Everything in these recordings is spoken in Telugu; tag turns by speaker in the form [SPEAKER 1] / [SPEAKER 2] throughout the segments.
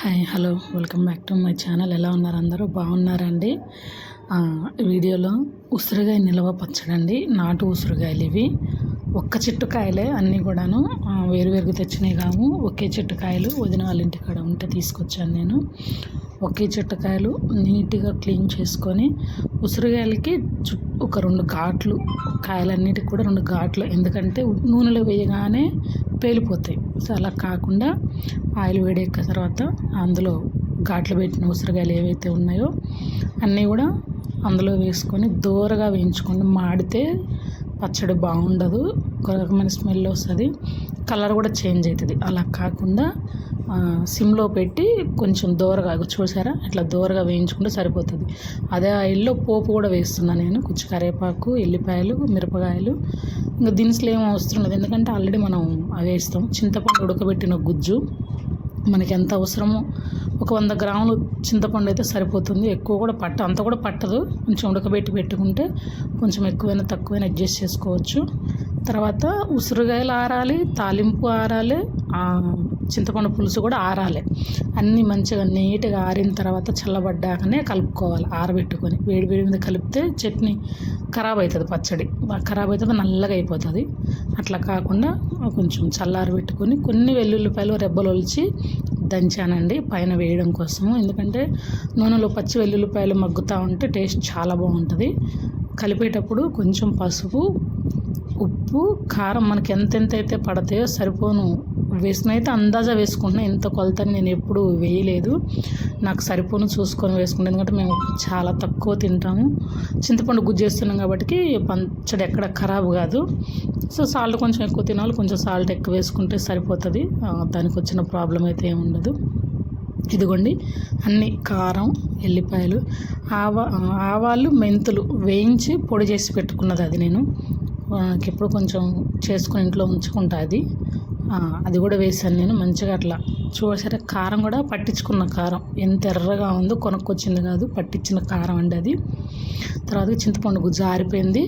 [SPEAKER 1] Hi hello welcome back to my channel. ఎలా ఉన్నారు అందరూ? బాగున్నారండి? వీడియోలో ఉసిరికాయ నిల్వ పచ్చడండి. నాటు ఉసిరికాయలు ఇవి. ఒక్క చెట్టు కాయలే అన్నీ కూడాను వేరు వేరువేరుగా తెచ్చినాయి కాము ఒకే చెట్టు కాయలు వదిన వాళ్ళ ఇంటికాడ ఉంటే తీసుకొచ్చాను నేను. ఒకే చెట్టుకాయలు నీట్గా క్లీన్ చేసుకొని ఉసిరికాయలకి ఒక రెండు ఘాట్లు కాయలన్నిటికి కూడా రెండు ఘాట్లు. ఎందుకంటే నూనెలో వేయగానే పేలిపోతాయి. సో అలా కాకుండా ఆయిల్ వేడెక్క తర్వాత అందులో ఘాట్లు పెట్టిన ఉసిరికాయలు ఏవైతే ఉన్నాయో అన్నీ కూడా అందులో వేసుకొని దూరగా వేయించుకోండి మాడితే పచ్చడి బాగుండదు ఒక రకమైన స్మెల్ వస్తుంది. కలర్ కూడా చేంజ్ అవుతుంది అలా కాకుండా సిమ్లో పెట్టి కొంచెం దూరగా చూసారా? ఇట్లా దూరగా వేయించుకుంటే సరిపోతుంది. అదే ఆయిల్లో పోపు కూడా వేస్తున్నాను నేను. కొంచెం కరివేపాకు ఎల్లిపాయలు మిరపకాయలు. ఇంకా దినుసులు ఏం అవసరం లేదు. ఎందుకంటే ఆల్రెడీ మనం అవి వేస్తాం. చింతపండు ఉడకబెట్టిన గుజ్జు మనకి ఎంత అవసరమో ఒక వంద గ్రాములు చింతపండు అయితే సరిపోతుంది. ఎక్కువ కూడా పట్ట అంత కూడా పట్టదు. కొంచెం ఉడకబెట్టి పెట్టుకుంటే కొంచెం ఎక్కువైనా తక్కువైనా అడ్జస్ట్ చేసుకోవచ్చు. తర్వాత ఉసిరికాయలు ఆరాలి తాలింపు ఆరాలి చింతపండు పులుసు కూడా ఆరాలి. అన్నీ మంచిగా నీట్గా ఆరిన తర్వాత చల్లబడ్డాకనే కలుపుకోవాలి ఆరబెట్టుకొని. వేడి వేడి మీద కలిపితే చట్నీ ఖరాబ్ అవుతుంది పచ్చడి. ఖరాబ్ అవుతుంది నల్లగా అయిపోతుంది. అట్లా కాకుండా కొంచెం చల్లారబెట్టుకొని కొన్ని వెల్లుల్లిపాయలు రెబ్బలు ఒలిచి దంచానండి పైన వేయడం కోసము. ఎందుకంటే నూనెలో పచ్చి వెల్లుల్లిపాయలు మగ్గుతూ ఉంటే టేస్ట్ చాలా బాగుంటుంది. కలిపేటప్పుడు కొంచెం పసుపు ఉప్పు కారం మనకి ఎంతెంత అయితే పడతాయో సరిపోను. వేసిన అయితే అందాజా వేసుకుంటున్నా. ఇంత కొలతని నేను ఎప్పుడు వేయలేదు. నాకు సరిపోను చూసుకొని వేసుకుంటాను ఎందుకంటే మేము చాలా తక్కువ తింటాము. చింతపండు గుజ్జు చేస్తున్నాం కాబట్టి పంచడి ఎక్కడ ఖరాబ్ కాదు. సో సాల్ట్ కొంచెం ఎక్కువ తినాలి. కొంచెం సాల్ట్ ఎక్కువ వేసుకుంటే సరిపోతుంది. దానికి వచ్చిన ప్రాబ్లం అయితే ఏమి ఉండదు. ఇదిగోండి. అన్ని కారం ఎల్లిపాయలు ఆవా ఆవాలు మెంతులు వేయించి పొడి చేసి పెట్టుకున్నది అది నేను. ఎప్పుడు కొంచెం చేసుకుని ఇంట్లో ఉంచుకుంటా అది. అది కూడా వేసాను నేను మంచిగా అట్లా. చూసారా కారం కూడా పట్టించుకున్న కారం. ఎంత ఎర్రగా ఉందో కొనుక్కొచ్చింది కాదు పట్టించిన కారం అండి అది. తర్వాత చింతపండు గుజ్జు ఆరిపోయింది.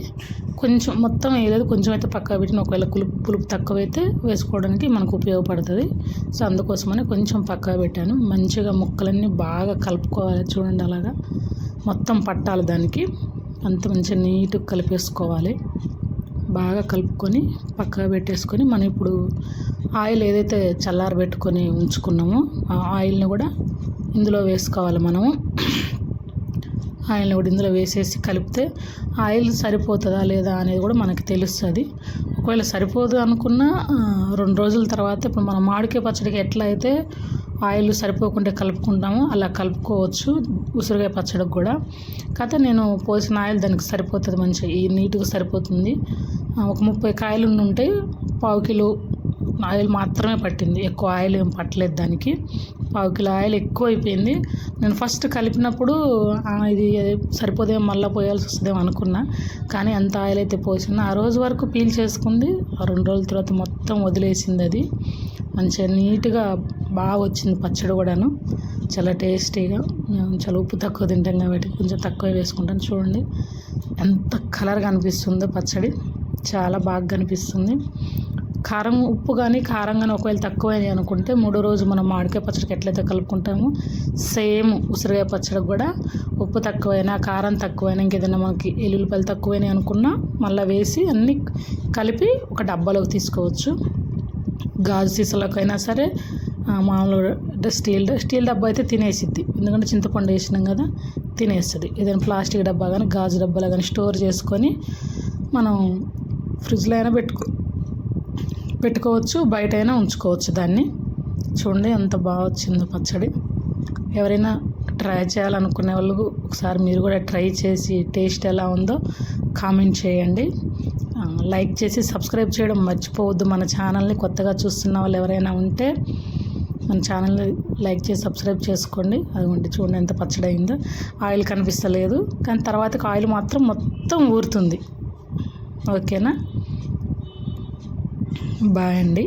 [SPEAKER 1] కొంచెం మొత్తం వేయలేదు కొంచెం అయితే పక్క పెట్టిన ఒకవేళ పులుపు పులుపు తక్కువైతే వేసుకోవడానికి మనకు ఉపయోగపడుతుంది. సో అందుకోసమని కొంచెం పక్క పెట్టాను. మంచిగా ముక్కలన్నీ బాగా కలుపుకోవాలి చూడండి అలాగా. మొత్తం పట్టాలి దానికి. అంత మంచిగా నీట్గా కలిపేసుకోవాలి. బాగా కలుపుకొని పక్కగా పెట్టేసుకొని మనం ఇప్పుడు ఆయిల్ ఏదైతే చల్లారి పెట్టుకొని ఉంచుకున్నామో ఆ ఆయిల్ని కూడా ఇందులో వేసుకోవాలి మనము. ఆయిల్ని కూడా ఇందులో వేసేసి కలిపితే ఆయిల్ సరిపోతుందా లేదా అనేది కూడా మనకి తెలుస్తుంది. ఒకవేళ సరిపోదు అనుకున్న రెండు రోజుల తర్వాత ఇప్పుడు మనం మామిడికాయ పచ్చడికి ఎట్లా అయితే ఆయిల్ సరిపోకుండా కలుపుకుంటామో అలా కలుపుకోవచ్చు ఉసిరికాయ పచ్చడికి కూడా. కాకపోతే నేను పోసిన ఆయిల్ దానికి సరిపోతుంది మంచిగా ఈ నీట్గా సరిపోతుంది. ఒక ముప్పై కాయలు ఉంటే పావు కిలో ఆయిల్ మాత్రమే పట్టింది. ఎక్కువ ఆయిల్ ఏం పట్టలేదు దానికి. పావు కిలో ఆయిల్ ఎక్కువ అయిపోయింది నేను ఫస్ట్ కలిపినప్పుడు ఇది సరిపోదేమో మళ్ళీ పోయాల్సి వస్తుందేమో అనుకున్నా. కానీ అంత ఆయిల్ అయితే పోసింది. ఆ రోజు వరకు పీల్ చేసుకుంది. ఆ రెండు రోజుల తర్వాత మొత్తం వదిలేసింది అది. మంచిగా నీట్గా బాగా వచ్చింది పచ్చడి కూడాను. చాలా టేస్టీగా. మేము చాలా ఉప్పు తక్కువ తింటాం కాబట్టి కొంచెం తక్కువ వేసుకుంటాను. చూడండి. ఎంత కలర్గా అనిపిస్తుందో పచ్చడి. చాలా బాగా కనిపిస్తుంది. కారం ఉప్పు కానీ కారం కానీ ఒకవేళ తక్కువైంది అనుకుంటే మూడో రోజు మనం మామిడికాయ పచ్చడికి ఎట్లయితే కలుపుకుంటామో సేమ్ ఉసిరికాయ పచ్చడికి కూడా ఉప్పు తక్కువైనా కారం తక్కువైనా ఇంకేదైనా మనకి ఎల్లుల్లిపాయలు తక్కువైనాయి అనుకున్నా మళ్ళీ వేసి అన్నీ కలిపి ఒక డబ్బాలోకి తీసుకోవచ్చు. గాజు సీసాలకైనా సరే మామూలుగా స్టీల్ స్టీల్ డబ్బా అయితే తినేసిద్ది. ఎందుకంటే చింతపండు వేసినాం కదా తినేస్తుంది. ఏదైనా ప్లాస్టిక్ డబ్బా కానీ గాజు డబ్బాలో కానీ స్టోర్ చేసుకొని మనం ఫ్రిడ్జ్లో అయినా పెట్టుకో పెట్టుకోవచ్చు బయట అయినా ఉంచుకోవచ్చు దాన్ని. చూడండి ఎంత బాగా వచ్చిందో పచ్చడి. ఎవరైనా ట్రై చేయాలనుకునే వాళ్ళు ఒకసారి మీరు కూడా ట్రై చేసి టేస్ట్ ఎలా ఉందో కామెంట్ చేయండి. లైక్ చేసి సబ్స్క్రైబ్ చేయడం మర్చిపోవద్దు. మన ఛానల్ని కొత్తగా చూస్తున్న వాళ్ళు ఎవరైనా ఉంటే మన ఛానల్ని లైక్ చేసి సబ్స్క్రైబ్ చేసుకోండి. అదిగోండి చూడండి ఎంత పచ్చడి అయిందో. ఆయిల్ కనిపిస్తలేదు. కానీ తర్వాత ఆయిల్ మాత్రం మొత్తం ఊరుతుంది. ఓకేనా? బాయ్ అండి.